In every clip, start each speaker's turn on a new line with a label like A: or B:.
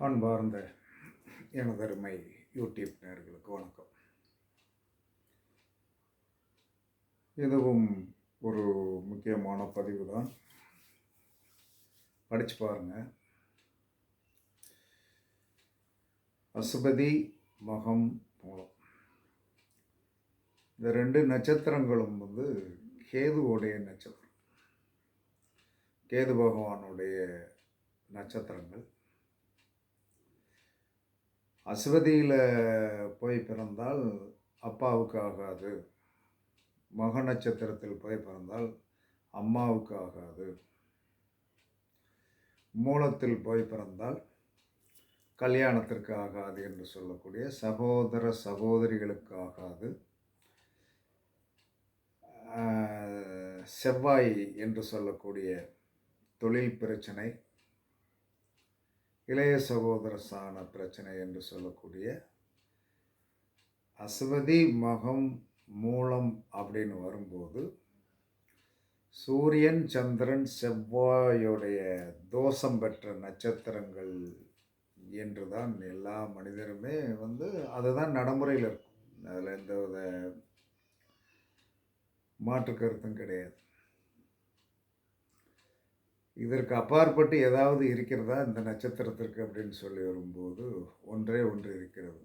A: அன்பார்ந்த எனதருமை யூடியூப் நேர்களுக்கு வணக்கம். இதுவும் ஒரு முக்கியமான பதிவு தான். படித்து பாருங்க. அசுபதி மகம் மூலம். இந்த ரெண்டு நட்சத்திரங்களும் வந்து கேதுவோடைய நட்சத்திரம். கேது பகவானுடைய நட்சத்திரங்கள். அஸ்வதியில் போய் பிறந்தால் அப்பாவுக்கு ஆகாது. மக நட்சத்திரத்தில் போய் பிறந்தால் அம்மாவுக்கு ஆகாது. மூலத்தில் போய் பிறந்தால் கல்யாணத்திற்கு ஆகாது என்று சொல்லக்கூடிய சகோதர சகோதரிகளுக்கு ஆகாது. செவ்வாய் என்று சொல்லக்கூடிய தொழில் பிரச்சனை இளைய சகோதர சாண பிரச்சனை என்று சொல்லக்கூடிய அஸ்வதி மகம் மூலம் அப்படின்னு வரும்போது சூரியன் சந்திரன் செவ்வாயுடைய தோஷம் பெற்ற நட்சத்திரங்கள் என்று தான் எல்லா மனிதருமே வந்து அதுதான் நடைமுறையில் இருக்கும். அதில் எந்த வித மாற்று கருத்தும் கிடையாது. இதற்கு அப்பாற்பட்டு ஏதாவது இருக்கிறதா இந்த நட்சத்திரத்திற்கு அப்படின்னு சொல்லி வரும்போது ஒன்றே ஒன்று இருக்கிறது.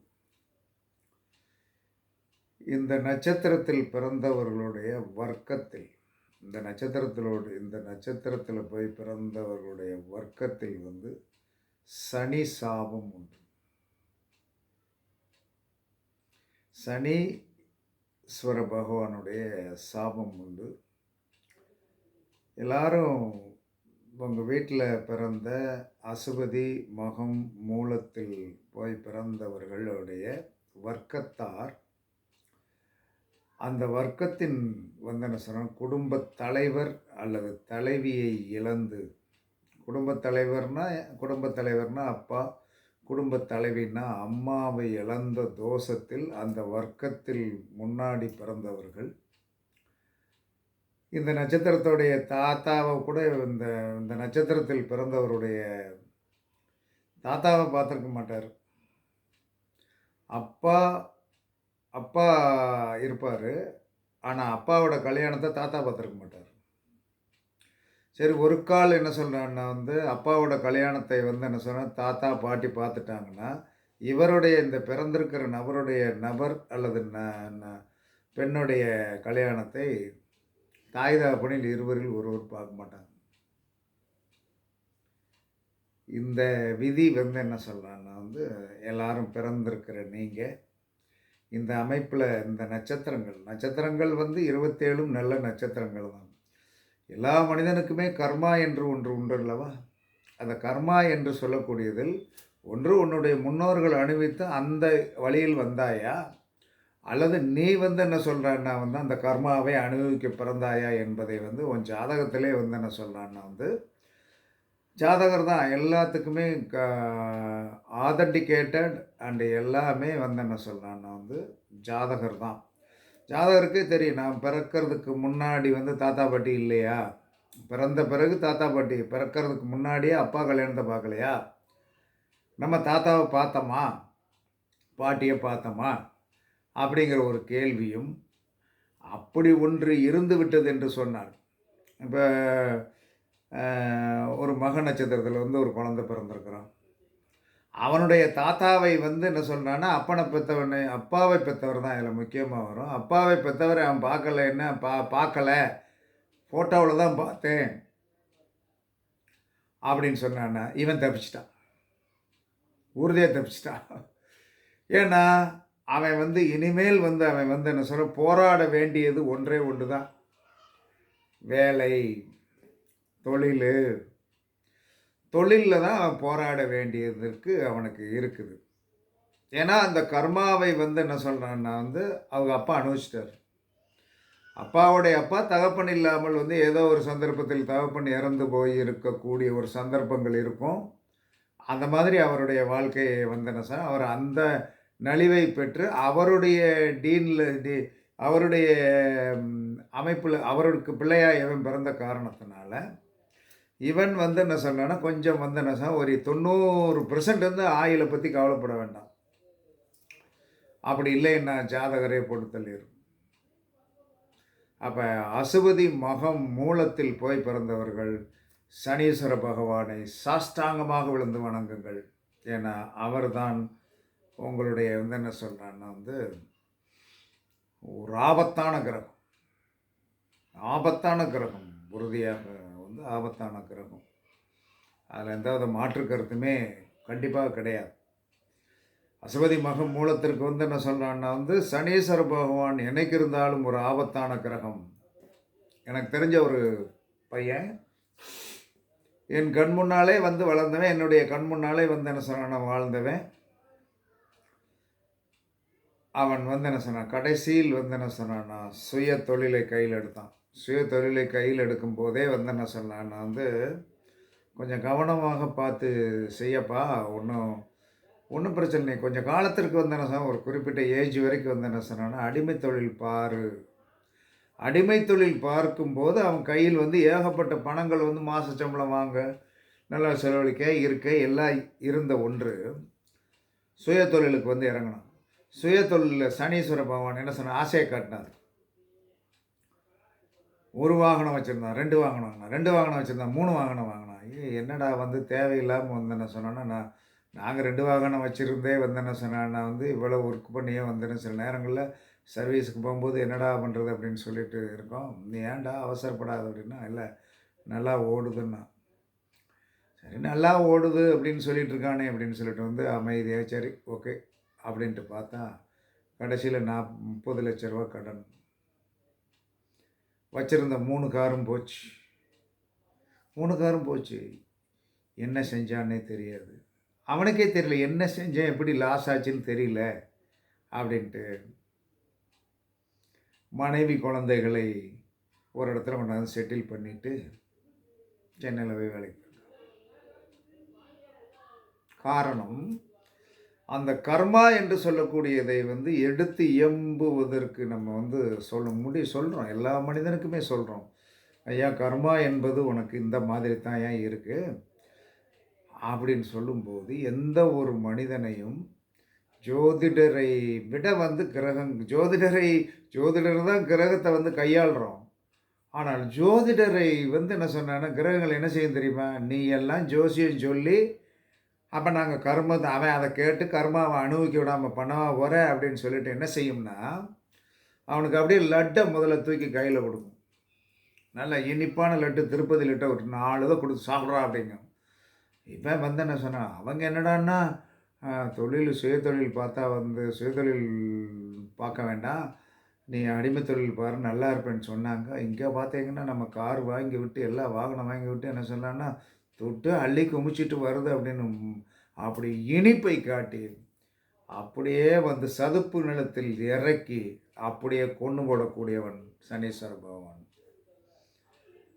A: இந்த நட்சத்திரத்தில் பிறந்தவர்களுடைய வர்க்கத்தில் இந்த நட்சத்திரத்திலோடு இந்த நட்சத்திரத்தில் போய் பிறந்தவர்களுடைய வர்க்கத்தில் வந்து சனி சாபம் உண்டு. சனீஸ்வர பகவானுடைய சாபம் உண்டு. எல்லாரும் உங்கள் வீட்டில் பிறந்த அசுபதி மகம் மூலத்தில் போய் பிறந்தவர்களுடைய வர்க்கத்தார். அந்த வர்க்கத்தின் வந்து என்ன சொன்னால் குடும்ப தலைவர் அல்லது தலைவியை இழந்து குடும்பத் தலைவர்னா குடும்பத் தலைவர்னால் அப்பா குடும்பத் தலைவினா அம்மாவை இழந்த தோஷத்தில் அந்த வர்க்கத்தில் முன்னாடி பிறந்தவர்கள் இந்த நட்சத்திரத்துடைய தாத்தாவை கூட இந்த இந்த நட்சத்திரத்தில் பிறந்தவருடைய தாத்தாவை பார்த்துருக்க மாட்டார். அப்பா அப்பா இருப்பார். ஆனால் அப்பாவோட கல்யாணத்தை தாத்தா பார்த்துருக்க மாட்டார். சரி ஒரு கால் என்ன சொல்கிறான்னா வந்து அப்பாவோட கல்யாணத்தை வந்து என்ன சொன்னால் தாத்தா பாட்டி பார்த்துட்டாங்கன்னா இவருடைய இந்த பிறந்திருக்கிற நபருடைய நபர் அல்லது ந- ந- பெண்ணுடைய கல்யாணத்தை தாய் தகப்பனில் இருவரில் ஒருவர் பார்க்க மாட்டாங்க இந்த விதி வந்து என்ன சொல்கிறான்னா வந்து எல்லாரும் பிறந்திருக்கிற நீங்கள் இந்த அமைப்பில் இந்த நட்சத்திரங்கள் நட்சத்திரங்கள் வந்து இருபத்தேழும் நல்ல நட்சத்திரங்கள் தான். எல்லா மனிதனுக்குமே கர்மா என்று ஒன்று உண்டு அல்லவா அந்த கர்மா என்று சொல்லக்கூடியதில் ஒன்று உன்னுடைய முன்னோர்கள் அணிவித்து அந்த வழியில் வந்தாயா? அல்லது நீ வந்து என்ன சொல்கிறான்னா வந்து அந்த கர்மாவை அனுபவிக்க பிறந்தாயா என்பதை வந்து உன் ஜாதகத்திலே வந்து என்ன சொல்கிறான்னா வந்து ஜாதகர் தான் எல்லாத்துக்குமே க ஆதன்டிகேட்டட் அண்டு எல்லாமே வந்து என்ன சொல்கிறான்னா வந்து ஜாதகர் தான் ஜாதகருக்கே தெரியும் நான் பிறக்கிறதுக்கு முன்னாடி வந்து தாத்தா பாட்டி இல்லையா? பிறந்த பிறகு தாத்தா பாட்டி பிறக்கிறதுக்கு முன்னாடியே அப்பா கல்யாணத்தை பார்க்கலையா? நம்ம தாத்தாவை பார்த்தோமா? பாட்டியை பார்த்தோமா? அப்படிங்கிற ஒரு கேள்வியும் அப்படி ஒன்று இருந்து விட்டது என்று சொன்னார். இப்போ ஒரு மக நட்சத்திரத்தில் வந்து ஒரு குழந்தை பிறந்திருக்கிறான். அவனுடைய தாத்தாவை வந்து என்ன சொல்கிறான்னா அப்பனை பெற்றவனை அப்பாவை பெற்றவர் தான் இதில் முக்கியமாக வரும். அப்பாவை பெற்றவரை அவன் பார்க்கல என்ன பா பார்க்கல ஃபோட்டோவில் தான் பார்த்தேன். அப்படின்னு சொன்னான்னா இவன் தப்பிச்சிட்டான். உறுதியாக தப்பிச்சிட்டான். ஏன்னா அவன் வந்து இனிமேல் வந்து அவன் வந்து என்ன சொல்ல போராட வேண்டியது ஒன்றே ஒன்று தான் வேலை தொழில் தொழிலில் தான் அவன் போராட வேண்டியதற்கு அவனுக்கு இருக்குது. ஏன்னா அந்த கர்மாவை வந்து என்ன சொல்கிறான்னா வந்து அவங்க அப்பா அனுபவிச்சிட்டார். அப்பாவுடைய அப்பா தகப்பன் இல்லாமல் வந்து ஏதோ ஒரு சந்தர்ப்பத்தில் தகப்பன் இறந்து போய் இருக்கக்கூடிய ஒரு சந்தர்ப்பங்கள் இருக்கும். அந்த மாதிரி அவருடைய வாழ்க்கையை வந்து என்ன அவர் அந்த நலிவை பெற்று அவருடைய டீனில் டி அவருடைய அமைப்பில் அவருக்கு பிள்ளையாக இவன் பிறந்த காரணத்தினால இவன் வந்து என்ன சொன்னான்னா கொஞ்சம் வந்து என்ன சொன்னா ஒரு தொண்ணூறு பெர்சன்ட் வந்து ஆயிலை பற்றி கவலைப்பட வேண்டாம். அப்படி இல்லைன்னா ஜாதகரே போட்டு அப்போ அசுபதி மகம் மூலத்தில் போய் பிறந்தவர்கள் சனீஸ்வர பகவானை சாஷ்டாங்கமாக விழுந்து வணங்குங்கள். ஏன்னா அவர்தான் உங்களுடைய வந்து என்ன சொல்கிறான்னா வந்து ஒரு ஆபத்தான கிரகம். ஆபத்தான கிரகம். உறுதியாக வந்து ஆபத்தான கிரகம். அதில் எந்தவித மாற்று கருத்துமே கண்டிப்பாக கிடையாது. அசுபதி மக மூலத்திற்கு வந்து என்ன சொல்கிறான்னா வந்து சனீஸ்வர பகவான் என்னைக்கு இருந்தாலும் ஒரு ஆபத்தான கிரகம். எனக்கு தெரிஞ்ச ஒரு பையன் என் கண் முன்னாலே வந்து வளர்ந்தவன் என்னுடைய கண் முன்னாலே வந்து என்ன சொன்னான் வாழ்ந்தவன். அவன் வந்து என்ன சொன்னான்? கடைசியில் வந்து என்ன சொன்னான்னா சுய தொழிலை கையில் எடுத்தான். சுய தொழிலை கையில் எடுக்கும் போதே வந்து என்ன சொன்னான்னா வந்து கொஞ்சம் கவனமாக பார்த்து செய்யப்பா ஒன்றும் ஒன்றும் பிரச்சனை இல்லை. கொஞ்சம் காலத்திற்கு வந்து என்ன சொன்னால் ஒரு குறிப்பிட்ட ஏஜ் வரைக்கும் வந்து என்ன சொன்னான்னா அடிமை தொழில் பாரு. அடிமை தொழில் பார்க்கும்போது அவன் கையில் வந்து ஏகப்பட்ட பணங்கள் வந்து மாத சம்பளம் வாங்க நல்லா செலவழிக்க இருக்க எல்லாம் இருந்த ஒன்று சுய தொழிலுக்கு வந்து இறங்கணும் சுய தொழிலில் சனீஸ்வர பகவான் என்ன சொன்ன ஆசையை காட்டினார். ஒரு வாகனம் வச்சுருந்தான் ரெண்டு வாகனம் வாங்கினா ரெண்டு வாகனம் வச்சுருந்தான் மூணு வாகனம் வாங்கினான். ஐயோ என்னடா வந்து தேவையில்லாமல் வந்து என்ன சொன்னோன்னா நான் நாங்கள் ரெண்டு வாகனம் வச்சுருந்தே வந்து என்ன சொன்னேன் நான் வந்து இவ்வளோ ஒர்க் பண்ணியே வந்தேன்னு சில நேரங்களில் சர்வீஸுக்கு போகும்போது என்னடா பண்ணுறது அப்படின்னு சொல்லிட்டு இருக்கோம். நீ ஏன்டா அவசரப்படாது அப்படின்னா இல்லை நல்லா ஓடுதுன்னா. சரி நல்லா ஓடுது அப்படின்னு சொல்லிட்டு இருக்கானே அப்படின்னு சொல்லிட்டு வந்து அமைதியாக சரி ஓகே அப்படின்ட்டு பார்த்தா கடைசியில் நான் முப்பது லட்ச ரூபா கடன். வச்சுருந்த மூணு காரும் போச்சு. மூணு காரும் போச்சு. என்ன செஞ்சான்னே தெரியாது. அவனுக்கே தெரியல என்ன செஞ்சேன் எப்படி லாஸ் ஆச்சுன்னு தெரியல அப்படின்ட்டு மனைவி குழந்தைகளை ஒரு இடத்துல கொண்டாந்து செட்டில் பண்ணிவிட்டு சென்னையில் போய் வேலைக்கு காரணம் அந்த கர்மா என்று சொல்லக்கூடியதை வந்து எடுத்து இயம்புவதற்கு நம்ம வந்து சொல்ல முடி சொல்கிறோம் எல்லா மனிதனுக்குமே சொல்கிறோம் ஐயா கர்மா என்பது உனக்கு இந்த மாதிரி தான் ஏன் இருக்குது அப்படின்னு சொல்லும்போது எந்த ஒரு மனிதனையும் ஜோதிடரை விட வந்து கிரகம் ஜோதிடரை ஜோதிடர் தான் கிரகத்தை வந்து கையாளுறோம். ஆனால் ஜோதிடரை வந்து என்ன சொன்னான்னா கிரகங்கள் என்ன செய்யும் தெரியுமா? நீ எல்லாம் ஜோசியம் சொல்லி அப்போ நாங்கள் கர்ம அவன் அதை கேட்டு கர்மாவை அனுபவிக்க விடாமல் பண்ணவா போகிற அப்படின்னு சொல்லிட்டு என்ன செய்யும்னா அவனுக்கு அப்படியே லட்டை முதல்ல தூக்கி கையில் கொடுக்கும். நல்ல இனிப்பான லட்டு திருப்பதி லட்டை ஒரு நாலு தான் கொடுத்து சாப்பிட்றா அப்படிங்க. இப்போ வந்து என்ன சொன்னான் அவங்க என்னடான்னா தொழில் சுயதொழில் பார்த்தா வந்து சுயதொழில் பார்க்க வேண்டாம். நீ அடிமை தொழில் பாரு நல்லா இருப்பேன்னு சொன்னாங்க. இங்கே பார்த்தீங்கன்னா நம்ம கார் வாங்கி விட்டு எல்லா வாகனம் வாங்கி விட்டு என்ன சொன்னான்னா தொட்டு அள்ளி குமிச்சிட்டு வருது அப்படின்னு அப்படி இனிப்பை காட்டி அப்படியே வந்து சதுப்பு நிலத்தில் இறக்கி அப்படியே கொண்டு போடக்கூடியவன் சனீஸ்வர பகவான்.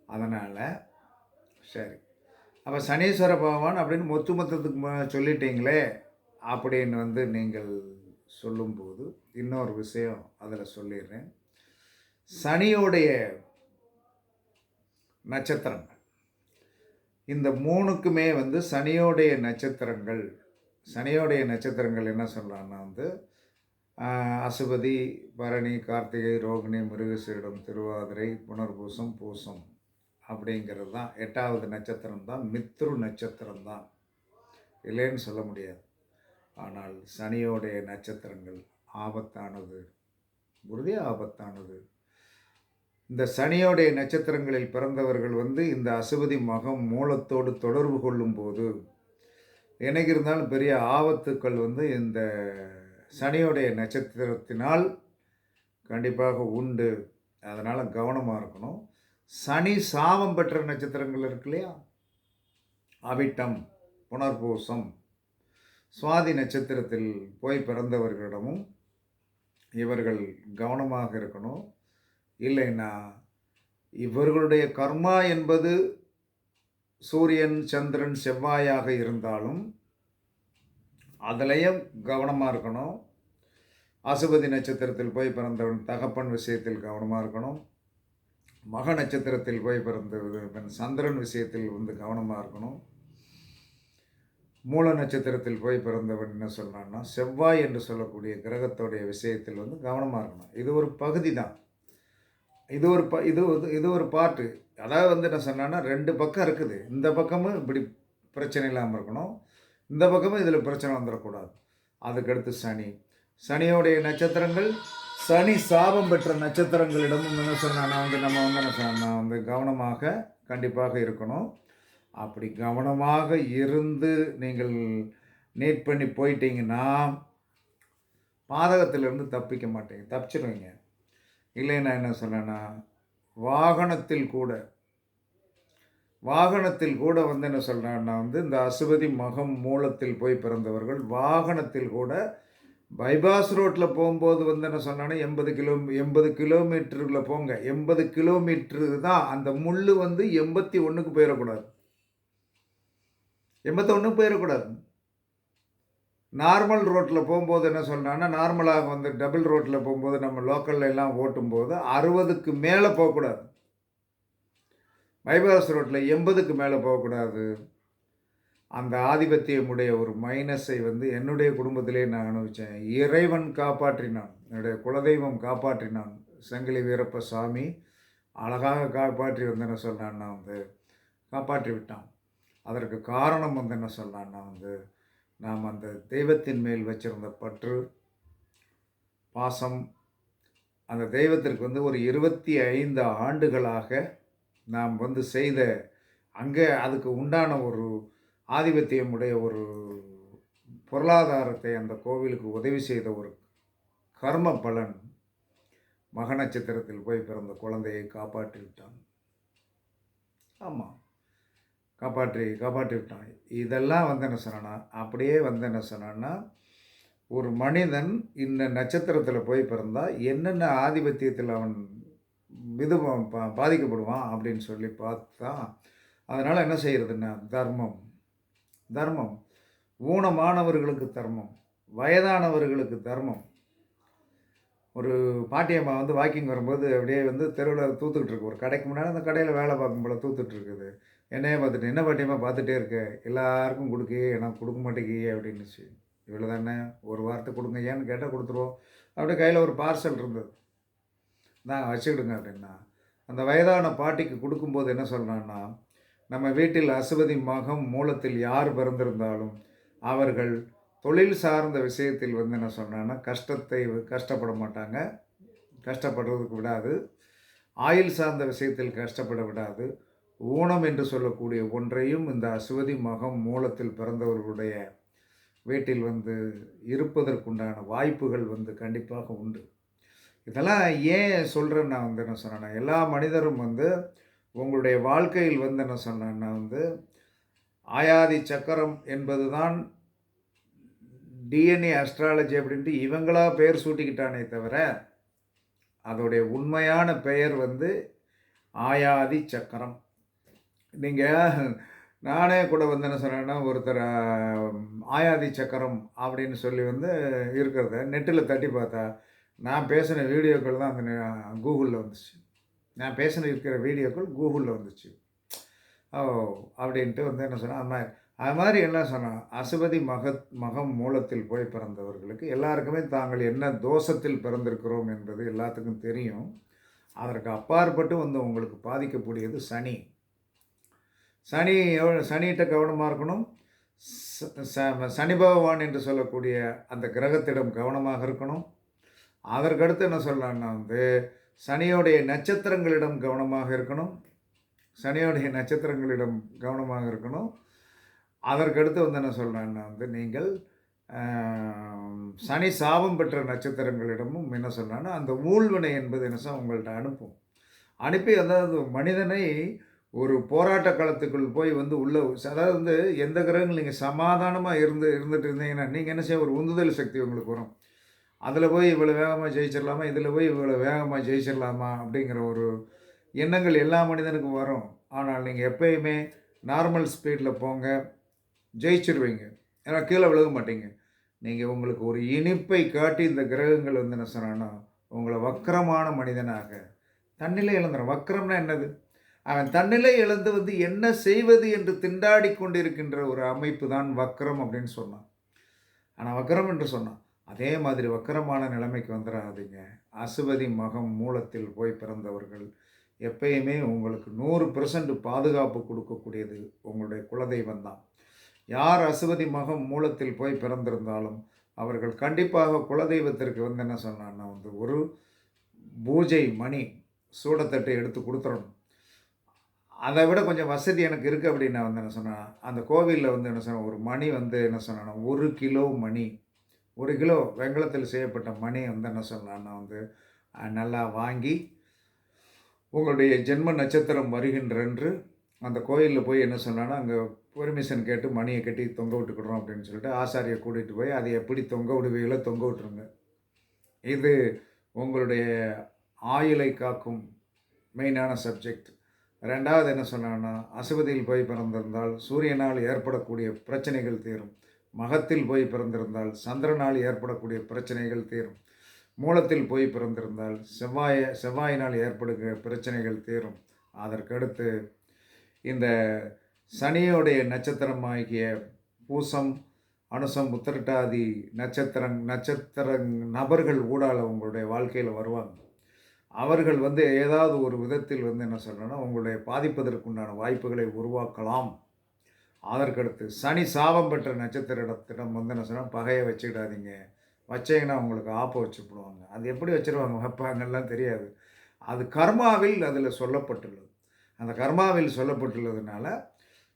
A: அதனால் சரி. அப்போ சனீஸ்வர பகவான் அப்படின்னு மொத்த மொத்தத்துக்கு சொல்லிட்டீங்களே அப்படின்னு வந்து நீங்கள் சொல்லும்போது இன்னொரு விஷயம் அதில் சொல்லிடுறேன். சனியோடைய நட்சத்திரங்கள். இந்த மூணுக்குமே வந்து சனியோடைய நட்சத்திரங்கள் சனியோடைய நட்சத்திரங்கள் என்ன சொல்லலாம்னா வந்து அசுபதி பரணி கார்த்திகை ரோகிணி மிருகசீடம் திருவாதிரை புனர்பூசம் பூசம் அப்படிங்கிறது தான். எட்டாவது நட்சத்திரம் தான் மித்ரு நட்சத்திரம் தான். இல்லைன்னு சொல்ல முடியாது. ஆனால் சனியோடைய நட்சத்திரங்கள் ஆபத்தானது உறுதி ஆபத்தானது. இந்த சனியோடைய நட்சத்திரங்களில் பிறந்தவர்கள் வந்து இந்த அசுபதி மகம் மூலத்தோடு தொடர்பு கொள்ளும்போது எனக்கு இருந்தாலும் பெரிய ஆபத்துக்கள் வந்து இந்த சனியோடைய நட்சத்திரத்தினால் கண்டிப்பாக உண்டு. அதனால் கவனமாக இருக்கணும். சனி சாபம் பெற்ற நட்சத்திரங்கள் இருக்கு இல்லையா? அவிட்டம் புனர்பூசம் சுவாதி நட்சத்திரத்தில் போய் பிறந்தவர்களிடமும் இவர்கள் கவனமாக இருக்கணும். இல்லைன்னா இவர்களுடைய கர்மா என்பது சூரியன் சந்திரன் செவ்வாயாக இருந்தாலும் அதுலேயும் கவனமாக இருக்கணும். அசுபதி நட்சத்திரத்தில் போய் பிறந்தவன் தகப்பன் விஷயத்தில் கவனமாக இருக்கணும். மக நட்சத்திரத்தில் போய் பிறந்தவன் சந்திரன் விஷயத்தில் வந்து கவனமாக இருக்கணும். மூல நட்சத்திரத்தில் போய் பிறந்தவன் என்ன சொல்கிறான்னா செவ்வாய் என்று சொல்லக்கூடிய கிரகத்தோடைய விஷயத்தில் வந்து கவனமாக இருக்கணும். இது ஒரு பகுதி தான் இது ஒரு ப இது இது ஒரு பாட்டு. அதாவது வந்து என்ன சொன்னான்னா ரெண்டு பக்கம் இருக்குது. இந்த பக்கமும் இப்படி பிரச்சனை இல்லாமல் இருக்கணும். இந்த பக்கமும் இதில் பிரச்சனை வந்துடக்கூடாது அதுக்கடுத்து சனி. சனியோடைய நட்சத்திரங்கள் சனி சாபம் பெற்ற நட்சத்திரங்களிடமும் என்ன சொன்னா வந்து நம்ம வந்து என்ன சொன்னா வந்து கவனமாக கண்டிப்பாக இருக்கணும். அப்படி கவனமாக இருந்து நீங்கள் நீட் பண்ணி போயிட்டீங்கன்னா பாதகத்திலிருந்து தப்பிக்க மாட்டீங்க. இல்லை இல்லைன்னா என்ன சொன்னேன்னா வாகனத்தில் கூட வாகனத்தில் கூட வந்து என்ன சொல்கிறேன்னா வந்து இந்த அசுபதி மகம் மூலத்தில் போய் பிறந்தவர்கள் வாகனத்தில் கூட பைபாஸ் ரோட்டில் போகும்போது வந்து என்ன சொன்னான்னா எண்பது கிலோ எண்பது கிலோமீட்டருக்குள்ளே போங்க. எண்பது கிலோமீட்டரு தான் அந்த முள் வந்து எண்பத்தி ஒன்றுக்கு போயிடக்கூடாது. எண்பத்தொன்றுக்கு போயிடக்கூடாது. நார்மல் ரோட்டில் போகும்போது என்ன சொல்கிறாங்கன்னா நார்மலாக வந்து டபுள் ரோட்டில் போகும்போது நம்ம லோக்கல்ல எல்லாம் ஓட்டும்போது அறுபதுக்கு மேலே போகக்கூடாது. பைபாஸ் ரோட்டில் எண்பதுக்கு மேலே போகக்கூடாது. அந்த ஆதிபத்தியமுடைய ஒரு மைனஸை வந்து என்னுடைய குடும்பத்திலே நான் அனுபவித்தேன் இறைவன் காப்பாற்றினான். என்னுடைய குலதெய்வம் காப்பாற்றினான். செங்கிலி வீரப்ப சாமி அழகாக காப்பாற்றி வந்து என்ன சொல்கிறான்னா வந்து காப்பாற்றி விட்டான். அதற்கு காரணம் வந்து என்ன சொல்கிறான்னா வந்து நாம் அந்த தெய்வத்தின் மேல் வச்சிருந்த பற்று பாசம் அந்த தெய்வத்திற்கு வந்து ஒரு இருபத்தி ஐந்து ஆண்டுகளாக நாம் வந்து செய்த அங்கே அதுக்கு உண்டான ஒரு ஆதிபத்தியமுடைய ஒரு பொருளாதாரத்தை அந்த கோவிலுக்கு உதவி செய்த ஒரு கர்ம பலன் மக நட்சத்திரத்தில் போய் பிறந்த குழந்தையை காப்பாற்றி விட்டான் ஆமாம். காப்பாற்றி காப்பாற்றி விட்டான் இதெல்லாம் வந்து என்ன சொன்னான்னா அப்படியே வந்து என்ன சொன்னான்னா ஒரு மனிதன் இந்த நட்சத்திரத்தில் போய் பிறந்தால் என்னென்ன ஆதிபத்தியத்தில் அவன் இது பா- பாதிக்கப்படுவான் அப்படின்னு சொல்லி பார்த்தா அதனால் என்ன செய்கிறதுன்னா தர்மம். தர்மம். ஊனமானவர்களுக்கு தர்மம். வயதானவர்களுக்கு தர்மம். ஒரு பாட்டியம்மா வந்து வாக்கிங் வரும்போது அப்படியே வந்து தெருவில் தூத்துக்கிட்டு இருக்கு. ஒரு கடைக்கு முன்னாடி அந்த கடையில் வேலை பார்க்கும் போல தூத்துட்டு இருக்குது. என்னையே பார்த்துட்டு என்ன பாட்டியம்மா பார்த்துட்டே இருக்க? எல்லாருக்கும் கொடுக்கு எனக்கு கொடுக்க மாட்டேங்கியே அப்படின்னுச்சு. இவ்வளோ தானே ஒரு வார்த்தை கொடுங்க. ஏன்னு கேட்டால் கொடுத்துருவோம். அப்படியே கையில் ஒரு பார்சல் இருந்தது. நான் வச்சுக்கிடுங்க அப்படின்னா அந்த வயதான பாட்டிக்கு கொடுக்கும்போது என்ன சொல்கிறான்னா நம்ம வீட்டில் அசுவதி மகம் மூலத்தில் யார் பிறந்திருந்தாலும் அவர்கள் தொழில் சார்ந்த விஷயத்தில் வந்து என்ன சொன்னான்னா கஷ்டத்தை கஷ்டப்பட மாட்டாங்க. கஷ்டப்படுறதுக்கு விடாது. ஆயில் சார்ந்த விஷயத்தில் கஷ்டப்பட விடாது. ஊனம் என்று சொல்லக்கூடிய ஒன்றையும் இந்த அசுவதி மகம் மூலத்தில் பிறந்தவர்களுடைய வீட்டில் வந்து இருப்பதற்குண்டான வாய்ப்புகள் வந்து கண்டிப்பாக உண்டு. இதெல்லாம் ஏன் சொல்கிறேன் நான் வந்து என்ன சொன்னேன்னா எல்லா மனிதரும் வந்து உங்களுடைய வாழ்க்கையில் வந்து என்ன சொன்னேன்னா வந்து ஆயாதி சக்கரம் என்பது தான் டிஎன்ஏ அஸ்ட்ராலஜி அப்படின்ட்டு இவங்களா பெயர் சூட்டிக்கிட்டானே தவிர அதோடைய உண்மையான பெயர் வந்து ஆயாதி சக்கரம். நீங்கள் நானே கூட வந்து என்ன சொன்னேன்னா ஒருத்தர் ஆயாதி சக்கரம் அப்படின்னு சொல்லி வந்து இருக்கிறத நெட்டில் தட்டி பார்த்தா நான் பேசின வீடியோக்கள் தான் அந்த கூகுளில் வந்துச்சு. நான் பேசின இருக்கிற வீடியோக்கள் கூகுளில் வந்துச்சு. ஓ அப்படின்ட்டு வந்து என்ன சொன்னால் அது மாதிரி அது மாதிரி என்ன சொன்னால் அசுபதி மகத் மகம் மூலத்தில் போய் பிறந்தவர்களுக்கு எல்லாருக்குமே தாங்கள் என்ன தோஷத்தில் பிறந்திருக்கிறோம் என்பது எல்லாத்துக்கும் தெரியும். அதற்கு அப்பாற்பட்டு வந்து உங்களுக்கு பாதிக்கக்கூடியது சனி. சனி எவ்வளோ சனிகிட்ட கவனமாக இருக்கணும். சனி பகவான் என்று சொல்லக்கூடிய அந்த கிரகத்திடம் கவனமாக இருக்கணும். அதற்கடுத்து என்ன சொல்லலாம்னா வந்து சனியோடைய நட்சத்திரங்களிடம் கவனமாக இருக்கணும். சனியோடைய நட்சத்திரங்களிடம் கவனமாக இருக்கணும். அதற்கடுத்து வந்து என்ன சொல்கிறேன்னா வந்து நீங்கள் சனி சாபம் பெற்ற நட்சத்திரங்களிடமும் என்ன சொல்கிறேன்னா அந்த ஊழ்வினை என்பது என்ன உங்கள்கிட்ட அனுப்பும். அனுப்பி அதாவது மனிதனை ஒரு போராட்ட களத்துக்குள் போய் வந்து உள்ள அதாவது வந்து எந்த கிரகங்கள் நீங்கள் சமாதானமாக இருந்து இருந்துட்டு இருந்தீங்கன்னா நீங்கள் என்ன செய்ய ஒரு உந்துதல் சக்தி உங்களுக்கு வரும். அதில் போய் இவ்வளோ வேகமாக ஜெயிச்சிடலாமா இதில் போய் இவ்வளோ வேகமாக ஜெயிச்சிடலாமா அப்படிங்கிற ஒரு எண்ணங்கள் எல்லா மனிதனுக்கும் வரும். ஆனால் நீங்கள் எப்பயுமே நார்மல் ஸ்பீடில் போங்க. ஜெயிச்சிருவீங்க. ஏன்னா கீழே விழுக மாட்டீங்க. நீங்கள் உங்களுக்கு ஒரு இனிப்பை காட்டி இந்த கிரகங்கள் வந்து என்ன சொன்னா உங்களை வக்கரமான மனிதனாக. தன்னிலை இழந்துடும் வக்கரம்னா என்னது? அவன் தன்னிலை இழந்து வந்து என்ன செய்வது என்று திண்டாடி கொண்டிருக்கின்ற ஒரு அமைப்பு தான் வக்கரம் அப்படின்னு சொன்னான். ஆனால் வக்கரம் என்று சொன்னான். அதே மாதிரி வக்கரமான நிலைமைக்கு வந்துடாதீங்க அசுவதி மகம் மூலத்தில் போய் பிறந்தவர்கள் எப்பயுமே உங்களுக்கு நூறு பர்சன்ட் பாதுகாப்பு கொடுக்கக்கூடியது உங்களுடைய குலதெய்வம் தான். யார் அசுவதி மகம் மூலத்தில் போய் பிறந்திருந்தாலும் அவர்கள் கண்டிப்பாக குலதெய்வத்திற்கு வந்து என்ன சொன்னான்னா வந்து ஒரு பூஜை மணி சூடத்தட்டை எடுத்து கொடுத்துடணும் அதை விட கொஞ்சம் வசதி எனக்கு இருக்குது அப்படின்னு நான் வந்து என்ன சொன்னேன் அந்த கோவிலில் வந்து என்ன சொன்னேன் ஒரு மணி வந்து என்ன சொன்னேன்னா ஒரு கிலோ மணி ஒரு கிலோ வெங்கலத்தில் செய்யப்பட்ட மணி வந்து என்ன சொன்னான்னா வந்து நல்லா வாங்கி உங்களுடைய ஜென்ம நட்சத்திரம் வருகின்றன்று அந்த கோயிலில் போய் என்ன சொன்னான்னா அங்கே பெர்மிஷன் கேட்டு மணியை கட்டி தொங்க விட்டுக்கிடுறோம் அப்படின்னு சொல்லிட்டு ஆசாரியை கூட்டிகிட்டு போய் அதை எப்படி தொங்க விடுவீங்களோ தொங்க விட்டுருங்க. இது உங்களுடைய ஆயுளை காக்கும் மெயினான சப்ஜெக்ட் ரெண்டாவது என்ன சொன்னான்னா அசுவதியில் போய் பிறந்திருந்தால் சூரியனால் ஏற்படக்கூடிய பிரச்சனைகள் தீரும். மகத்தில் போய் பிறந்திருந்தால் சந்திரனால் ஏற்படக்கூடிய பிரச்சனைகள் தீரும். மூலத்தில் போய் பிறந்திருந்தால் செவ்வாய செவ்வாயினால் ஏற்படுகிற பிரச்சனைகள் தீரும். அதற்கடுத்து இந்த சனியோடைய நட்சத்திரமாகிய பூசம் அனுசம் உத்திரட்டாதி நட்சத்திரம் நட்சத்திர நபர்கள் ஊடால் உங்களுடைய வாழ்க்கையில் வருவாங்க. அவர்கள் வந்து ஏதாவது ஒரு விதத்தில் வந்து என்ன சொல்கிறேன்னா உங்களுடைய பாதிப்பதற்குண்டான வாய்ப்புகளை உருவாக்கலாம். அதற்கடுத்து சனி சாபம் பெற்ற நட்சத்திரத்திடம் வந்து என்ன சொன்னால் பகையை வச்சுக்கிடாதீங்க. வச்சிங்கன்னா உங்களுக்கு ஆப்பை வச்சுப்படுவாங்க அது எப்படி வச்சுருவாங்க? வைப்பாங்கலாம் தெரியாது. அது கர்மாவில் அதில் சொல்லப்பட்டுள்ளது. அந்த கர்மாவில் சொல்லப்பட்டுள்ளதுனால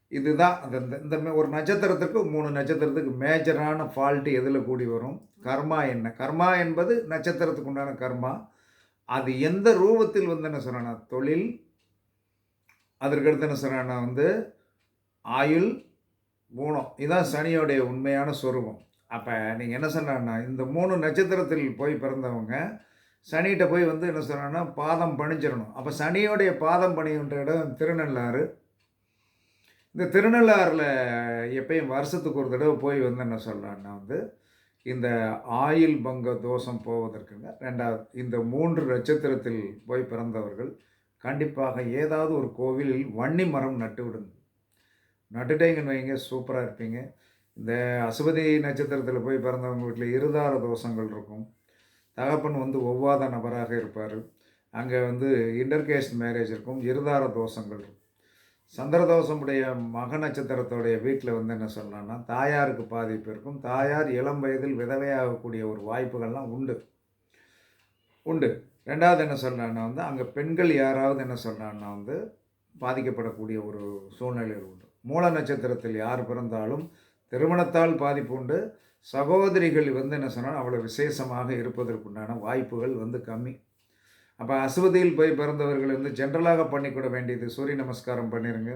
A: இதுதான். அந்த இந்த- ஒரு நட்சத்திரத்துக்கு மூணு நட்சத்திரத்துக்கு மேஜரான ஃபால்ட்டு எதில் கூடி வரும்? கர்மா என்ன? கர்மா என்பது நட்சத்திரத்துக்கு உண்டான கர்மா. அது எந்த ரூபத்தில் வந்து என்ன சொல்கிறேன்னா தொழில் அதற்கடுத்து என்ன சொல்கிறேன்னா வந்து ஆயுள் மூணம் இதுதான் சனியோடைய உண்மையான சொரூபம். அப்போ நீங்கள் என்ன சொன்னா இந்த மூணு நட்சத்திரத்தில் போய் பிறந்தவங்க சனிகிட்ட போய் வந்து என்ன சொன்னா பாதம் பணிஞ்சிடணும் அப்போ சனியோடைய பாதம் பணிகின்ற இடம் திருநள்ளாறு. இந்த திருநள்ளாறில் எப்பயும் வருஷத்துக்கு ஒரு தடவை போய் வந்து என்ன சொல்லலான்னா வந்து இந்த ஆயில் பங்க தோஷம் போவதற்குங்க. ரெண்டாவது இந்த மூன்று நட்சத்திரத்தில் போய் பிறந்தவர்கள் கண்டிப்பாக ஏதாவது ஒரு கோவிலில் வன்னி மரம் நட்டு விடுங்க. நட்டுட்டேங்கன்னு வைங்க சூப்பராக இருப்பீங்க. இந்த அசுபதி நட்சத்திரத்தில் போய் பிறந்தவங்க வீட்டில் இருதார தோஷங்கள் இருக்கும். தகப்பன் வந்து ஒவ்வாத நபராக இருப்பார். அங்கே வந்து இன்டர்கேஸ்ட் மேரேஜ் இருக்கும் இருதார தோஷங்கள் இருக்கும். சந்திரதோஷமுடைய மக நட்சத்திரத்துடைய வீட்டில் வந்து என்ன சொல்லலாம்னா தாயாருக்கு பாதிப்பு இருக்கும் தாயார் இளம் வயதில் விதவையாகக்கூடிய ஒரு வாய்ப்புகள்லாம் உண்டு. உண்டு. ரெண்டாவது என்ன சொல்லலாம்னா வந்து அங்கே பெண்கள் யாராவது என்ன சொல்லலாம்னா வந்து பாதிக்கப்படக்கூடிய ஒரு சூழ்நிலைகள் உண்டு. மூல நட்சத்திரத்தில் யார் பிறந்தாலும் திருமணத்தால் பாதிப்பு உண்டு. சகோதரிகள் வந்து என்ன சொன்னால் அவ்வளோ விசேஷமாக இருப்பதற்குண்டான வாய்ப்புகள் வந்து கம்மி. அப்போ அசுவதியில் போய் பிறந்தவர்கள் வந்து ஜென்ரலாக பண்ணிக்கூட வேண்டியது சூரிய நமஸ்காரம் பண்ணிடுங்க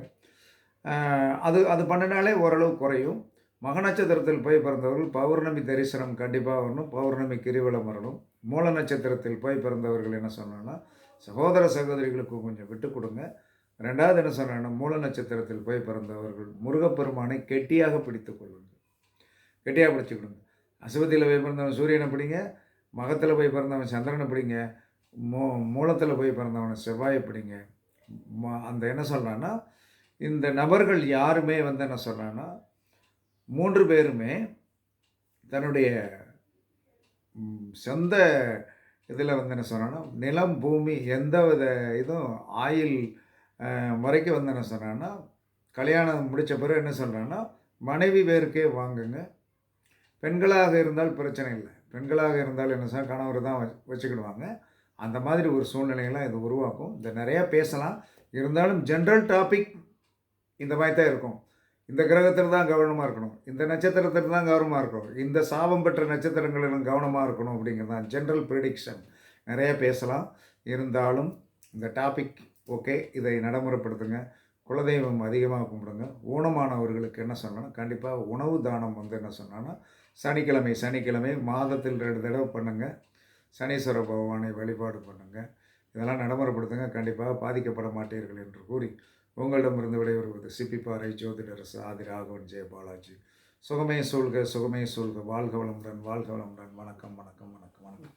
A: அது அது பண்ணினாலே ஓரளவு குறையும். மக நட்சத்திரத்தில் போய் பிறந்தவர்கள் பௌர்ணமி தரிசனம் கண்டிப்பாக வரணும். பௌர்ணமி கிரிவலம் வரணும். மூல நட்சத்திரத்தில் போய் பிறந்தவர்கள் என்ன சொன்னோன்னா சகோதர சகோதரிகளுக்கு கொஞ்சம் விட்டு கொடுங்க. ரெண்டாவது என்ன சொன்னேன்னா மூல நட்சத்திரத்தில் போய் பிறந்தவர்கள் முருகப்பெருமானை கெட்டியாக பிடித்து கொள்ளுங்கள் கெட்டியாக பிடிச்சிக்கொடுங்க அசுவதியில் போய் பிறந்தவன் சூரியனை பிடிங்க. மகத்தில் போய் பிறந்தவன் சந்திரனை பிடிங்க. மூ மூலத்தில் போய் பிறந்தவனை செவ்வாய் எப்படிங்க ம- அந்த என்ன சொல்கிறான்னா இந்த நபர்கள் யாருமே வந்து என்ன சொல்கிறான்னா மூன்று பேருமே தன்னுடைய சொந்த இதில் வந்து என்ன சொன்னான்னா நிலம் பூமி எந்த வித இதுவும் ஆயில் வரைக்கும் வந்து என்ன சொன்னான்னா கல்யாணம் முடித்த பிறகு என்ன சொல்கிறான்னா மனைவி பேருக்கே வாங்குங்க. பெண்களாக இருந்தால் பிரச்சனை இல்லை. பெண்களாக இருந்தால் என்ன சொன்னால் கணவர் தான் வச்சுக்கிடுவாங்க. அந்த மாதிரி ஒரு சூழ்நிலையெல்லாம் இது உருவாக்கும். இந்த நிறையா பேசலாம். இருந்தாலும் ஜென்ரல் டாபிக் இந்த மாதிரி தான் இருக்கும். இந்த கிரகத்தில் தான் கவனமாக இருக்கணும். இந்த நட்சத்திரத்தில் தான் கவனமாக இருக்கணும். இந்த சாபம் பெற்ற நட்சத்திரங்களிலும் கவனமாக இருக்கணும் அப்படிங்கிறது தான் ஜென்ரல் ப்ரிடிக்ஷன் நிறைய பேசலாம். இருந்தாலும் இந்த டாபிக் ஓகே இதை நடைமுறைப்படுத்துங்க. குலதெய்வம் அதிகமாக கும்பிடுங்க. ஊனமானவர்களுக்கு என்ன சொன்னோன்னா கண்டிப்பாக உணவு தானம் வந்து என்ன சொன்னால் சனிக்கிழமை சனிக்கிழமை மாதத்தில் ரெண்டு தடவை பண்ணுங்கள் சனீஸ்வர பகவானை வழிபாடு பண்ணுங்கள் இதெல்லாம் நடைமுறைப்படுத்துங்க. கண்டிப்பாக பாதிக்கப்பட மாட்டீர்கள் என்று கூறி உங்களிடமிருந்து விடைபெறுவது சிப்பிப்பாறை ஜோதிடரசு ஆதி ராகவன் ஜெய பாலாஜி. சுகமே சூழ்க சுகமே சூழ்க. வாழ்க வளமுடன் வாழ்க வளமுடன். வணக்கம் வணக்கம் வணக்கம் வணக்கம்.